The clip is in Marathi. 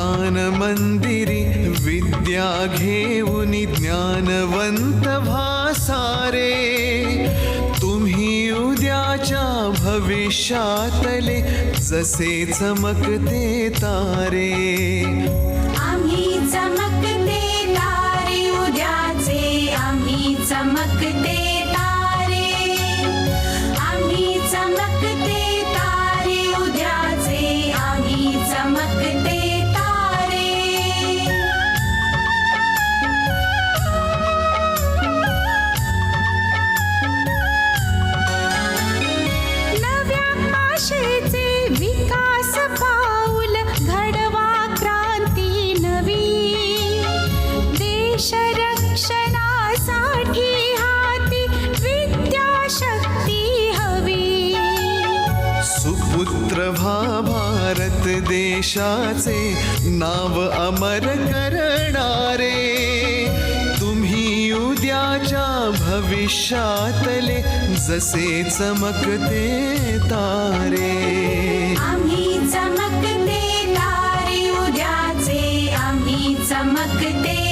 ज्ञान मंदिरी विद्या घेऊनी ज्ञानवंत भासारे. तुम्ही उद्याच्या भविष्यातले जसे चमकते तारे. आम्ही चमकते तारे उद्याचे आम्ही चमकते नव्या विकास पाऊल घडवा क्रांती नवी. देश रक्षणासाठी हाती विद्याशक्ती हवी. सुपुत्र भा भारत देशाचे नाव अमर करणारे माझ्या भविष्यातले जसे चमकते तारे. आम्ही चमकते तारे उद्याचे आम्ही चमकते